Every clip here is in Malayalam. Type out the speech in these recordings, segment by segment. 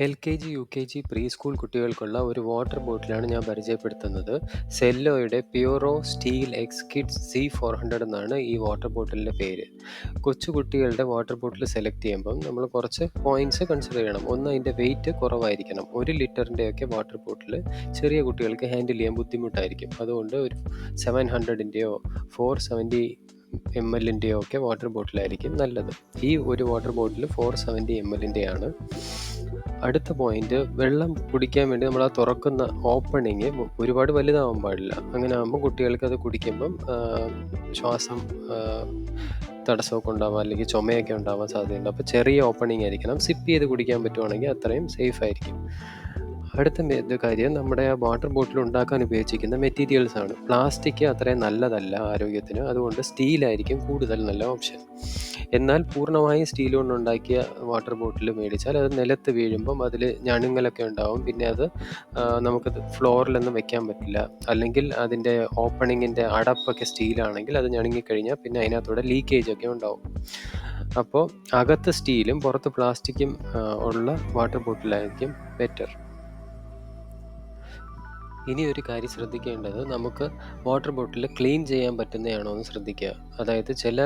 L K G, U K G, pre school കുട്ടികൾക്കുള്ള ഒരു വാട്ടർ ബോട്ടിലാണ് ഞാൻ പരിചയപ്പെടുത്തുന്നത്. സെല്ലോയുടെ puro steel X kids C 400 എന്നാണ് ഈ വാട്ടർ ബോട്ടിലിന്റെ പേര്. കൊച്ചു കുട്ടികളുടെ വാട്ടർ ബോട്ടിൽ സെലക്ട് ചെയ്യുമ്പം നമ്മൾ കുറച്ച് പോയിന്റ്സ് കൺസിഡർ ചെയ്യണം. ഒന്ന് അതിന്റെ വെയിറ്റ് കുറവായിരിക്കണം. ഒരു ലിറ്ററിന്റെയൊക്കെ വാട്ടർ ബോട്ടിൽ ചെറിയ കുട്ടികൾക്ക് ഹാൻഡിൽ ചെയ്യാൻ ബുദ്ധിമുട്ടായിരിക്കും. അതുകൊണ്ട് ഒരു 700ന്റെയോ 470 എം എല്ലിന്റെയോ ഒക്കെ വാട്ടർ ബോട്ടിലായിരിക്കും നല്ലത്. ഈ ഒരു വാട്ടർ ബോട്ടിൽ 470 എം എല്ലിന്റെയാണ്. അടുത്ത പോയിന്റ് വെള്ളം കുടിക്കാൻ വേണ്ടി നമ്മൾ ആ തുറക്കുന്ന ഓപ്പണിങ് ഒരുപാട് വലുതാവാൻ പാടില്ല. അങ്ങനെ ആകുമ്പോൾ കുട്ടികൾക്ക് അത് കുടിക്കുമ്പം ശ്വാസം തടസ്സമൊക്കെ ഉണ്ടാവാം അല്ലെങ്കിൽ ചുമയൊക്കെ ഉണ്ടാവാൻ സാധ്യതയുണ്ട്. അപ്പോൾ ചെറിയ ഓപ്പണിങ് ആയിരിക്കണം. സിപ്പ് ചെയ്ത് കുടിക്കാൻ പറ്റുവാണെങ്കിൽ അത്രയും സേഫ് ആയിരിക്കും. അടുത്ത കാര്യം നമ്മുടെ ആ വാട്ടർ ബോട്ടിൽ ഉണ്ടാക്കാൻ ഉപയോഗിച്ചിരിക്കുന്ന മെറ്റീരിയൽസ് ആണ്. പ്ലാസ്റ്റിക് അത്രയും നല്ലതല്ല ആരോഗ്യത്തിന്. അതുകൊണ്ട് സ്റ്റീലായിരിക്കും കൂടുതൽ നല്ല ഓപ്ഷൻ. എന്നാൽ പൂർണമായും സ്റ്റീൽ കൊണ്ടുണ്ടാക്കിയ വാട്ടർ ബോട്ടിൽ മേടിച്ചാൽ അത് നിലത്ത് വീഴുമ്പം അതിൽ ഞണുങ്ങലൊക്കെ ഉണ്ടാവും. പിന്നെ അത് നമുക്ക് ഫ്ലോറിലൊന്നും വെക്കാൻ പറ്റില്ല. അല്ലെങ്കിൽ അതിന്റെ ഓപ്പണിങ്ങിന്റെ അടപ്പൊക്കെ സ്റ്റീലാണെങ്കിൽ അത് ഞണുങ്ങിക്കഴിഞ്ഞാൽ പിന്നെ അതിനകത്തൂടെ ലീക്കേജ് ഒക്കെ ഉണ്ടാവും. അപ്പോൾ അകത്ത് സ്റ്റീലും പുറത്ത് പ്ലാസ്റ്റിക്കും ഉള്ള വാട്ടർ ബോട്ടിലായിരിക്കും ബെറ്റർ. ഇനി ഒരു കാര്യം ശ്രദ്ധിക്കേണ്ടത് നമുക്ക് വാട്ടർ ബോട്ടിൽ ക്ലീൻ ചെയ്യാൻ പറ്റുന്നതാണോ എന്ന് ശ്രദ്ധിക്കുക. അതായത് ചില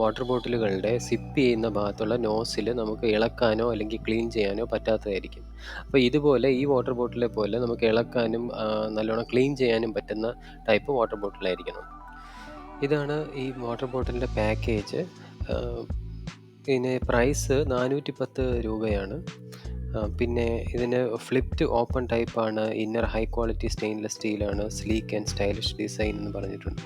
വാട്ടർ ബോട്ടിലുകളുടെ സിപ്പ് ചെയ്യുന്ന ഭാഗത്തുള്ള നോസിൽ നമുക്ക് ഇളക്കാനോ അല്ലെങ്കിൽ ക്ലീൻ ചെയ്യാനോ പറ്റാത്തതായിരിക്കും. അപ്പോൾ ഇതുപോലെ ഈ വാട്ടർ ബോട്ടിലെ പോലെ നമുക്ക് ഇളക്കാനും നല്ലോണം ക്ലീൻ ചെയ്യാനും പറ്റുന്ന ടൈപ്പ് വാട്ടർ ബോട്ടിലായിരിക്കണം. ഇതാണ് ഈ വാട്ടർ ബോട്ടിലിന്റെ പാക്കേജ്. പിന്നെ പ്രൈസ് 410 രൂപയാണ്. പിന്നെ ഇതിന് ഫ്ലിപ്റ്റ് ഓപ്പൺ ടൈപ്പാണ്. ഇന്നർ ഹൈ ക്വാളിറ്റി സ്റ്റെയിൻലെസ് സ്റ്റീലാണ്. സ്ലീക്ക് ആൻഡ് സ്റ്റൈലിഷ് ഡിസൈൻ എന്ന് പറഞ്ഞിട്ടുണ്ട്.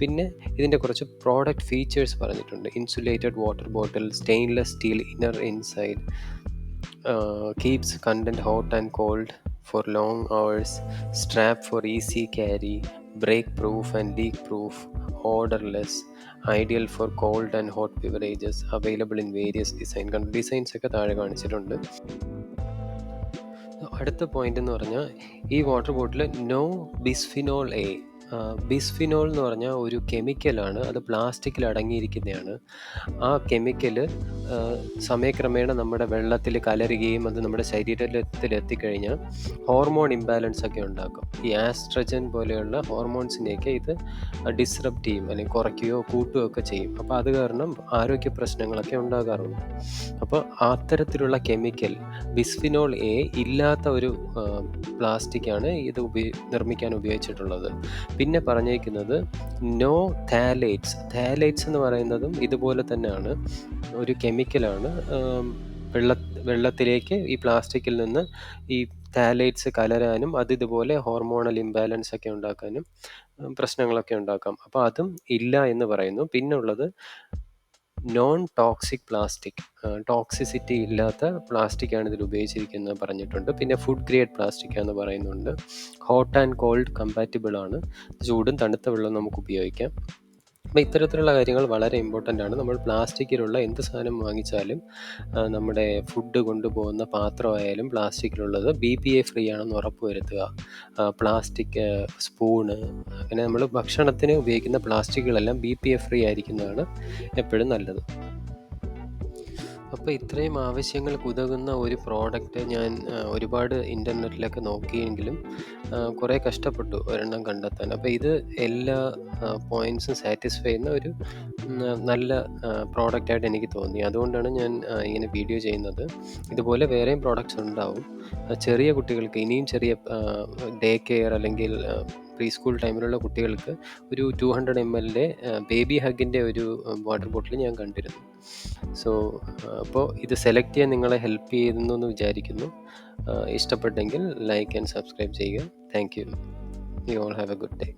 പിന്നെ ഇതിന്റെ കുറച്ച് പ്രോഡക്റ്റ് ഫീച്ചേഴ്സ് പറഞ്ഞിട്ടുണ്ട്. Insulated water bottle, stainless steel inner inside, keeps content hot and cold for long hours, strap for easy carry, proof and leak proof, odourless ideal for cold and hot beverages, available in various design. കണ്ട് ഡിസൈൻസ് ഒക്കെ താഴെ കാണിച്ചിട്ടുണ്ട്. അടുത്ത പോയിന്റ് എന്ന് പറഞ്ഞാൽ ഈ water bottle no bisphenol A. Bisphenol എന്ന് പറഞ്ഞാൽ ഒരു കെമിക്കലാണ്. അത് പ്ലാസ്റ്റിക്കിൽ അടങ്ങിയിരിക്കുന്നതാണ്. ആ കെമിക്കൽ സമയക്രമേണ നമ്മുടെ വെള്ളത്തിൽ കലരുകയും അത് നമ്മുടെ ശരീരത്തിൽ എത്തിക്കഴിഞ്ഞാൽ ഹോർമോൺ ഇംബാലൻസ് ഒക്കെ ഉണ്ടാക്കും. ഈ ആസ്ട്രജൻ പോലെയുള്ള ഹോർമോൺസിനെയൊക്കെ ഇത് ഡിസ്റപ്റ്റ് ചെയ്യും അല്ലെങ്കിൽ കുറയ്ക്കുകയോ കൂട്ടുകയോ ഒക്കെ ചെയ്യും. അപ്പോൾ അത് കാരണം ആരോഗ്യ പ്രശ്നങ്ങളൊക്കെ ഉണ്ടാകാറുണ്ട്. അപ്പോൾ അത്തരത്തിലുള്ള കെമിക്കൽ ബിസ്ഫിനോൾ എ ഇല്ലാത്ത ഒരു പ്ലാസ്റ്റിക്കാണ് ഇത് ഉപയോ നിർമ്മിക്കാൻ ഉപയോഗിച്ചിട്ടുള്ളത്. പിന്നെ പറഞ്ഞേക്കുന്നത് നോ താലേറ്റ്സ്. താലേറ്റ്സ് എന്ന് പറയുന്നതും ഇതുപോലെ തന്നെയാണ്. ഒരു കെമിക്കലാണ്. വെള്ള വെള്ളത്തിലേക്ക് ഈ പ്ലാസ്റ്റിക്കിൽ നിന്ന് ഈ താലേറ്റ്സ് കലരാനും അത് ഇതുപോലെ ഹോർമോണൽ ഇംബാലൻസ് ഒക്കെ ഉണ്ടാക്കാനും പ്രശ്നങ്ങളൊക്കെ ഉണ്ടാക്കാം. അപ്പോൾ അതും ഇല്ല എന്ന് പറയുന്നു. പിന്നെ ഉള്ളത് നോൺ ടോക്സിക് പ്ലാസ്റ്റിക്. ടോക്സിസിറ്റി ഇല്ലാത്ത പ്ലാസ്റ്റിക്കാണ് ഇതിൽ ഉപയോഗിച്ചിരിക്കുന്നത് പറഞ്ഞിട്ടുണ്ട്. പിന്നെ ഫുഡ് ഗ്രേഡ് പ്ലാസ്റ്റിക് എന്ന് പറയുന്നുണ്ട്. ഹോട്ട് ആൻഡ് കോൾഡ് കമ്പാറ്റിബിൾ ആണ്. ചൂടും തണുത്ത വെള്ളവും നമുക്ക് ഉപയോഗിക്കാം. അപ്പോൾ ഇത്തരത്തിലുള്ള കാര്യങ്ങൾ വളരെ ഇമ്പോർട്ടന്റ് ആണ്. നമ്മൾ പ്ലാസ്റ്റിക്കിലുള്ള എന്ത് സാധനം വാങ്ങിച്ചാലും നമ്മുടെ ഫുഡ് കൊണ്ടുപോകുന്ന പാത്രമായാലും പ്ലാസ്റ്റിക്കിലുള്ളത് ബി പി എ ഫ്രീ ആണെന്ന് ഉറപ്പുവരുത്തുക. പ്ലാസ്റ്റിക് സ്പൂണ് അങ്ങനെ നമ്മൾ ഭക്ഷണത്തിന് ഉപയോഗിക്കുന്ന പ്ലാസ്റ്റിക്കുകളെല്ലാം ബി പി എ ഫ്രീ ആയിരിക്കുന്നതാണ് എപ്പോഴും നല്ലത്. അപ്പോൾ ഇത്രയും ആവശ്യങ്ങൾക്ക് ഉതകുന്ന ഒരു പ്രോഡക്റ്റ് ഞാൻ ഒരുപാട് ഇന്റർനെറ്റിലൊക്കെ നോക്കിയെങ്കിലും കുറേ കഷ്ടപ്പെട്ടു ഒരെണ്ണം കണ്ടെത്താൻ. അപ്പോൾ ഇത് എല്ലാ പോയിൻസും സാറ്റിസ്ഫൈ ചെയ്യുന്ന ഒരു നല്ല പ്രോഡക്റ്റായിട്ട് എനിക്ക് തോന്നി. അതുകൊണ്ടാണ് ഞാൻ ഇങ്ങനെ വീഡിയോ ചെയ്യുന്നത്. ഇതുപോലെ വേറെയും പ്രോഡക്റ്റ്സ് ഉണ്ടാവും. ചെറിയ കുട്ടികൾക്ക് ഇനിയും ചെറിയ ഡേ കെയർ അല്ലെങ്കിൽ പ്രീ സ്കൂൾ ടൈമിലുള്ള കുട്ടികൾക്ക് ഒരു 200 എം എല്ലിന്റെ ബേബി ഹഗിന്റെ ഒരു വാട്ടർ ബോട്ടിൽ ഞാൻ കണ്ടിരുന്നു. സോ അപ്പോൾ ഇത് സെലക്ട് ചെയ്യാൻ നിങ്ങളെ ഹെൽപ്പ് ചെയ്യുന്നു എന്ന് വിചാരിക്കുന്നു. ഇഷ്ടപ്പെട്ടെങ്കിൽ ലൈക്ക് ആൻഡ് സബ്സ്ക്രൈബ് ചെയ്യുക. Thank you. You all have a good day.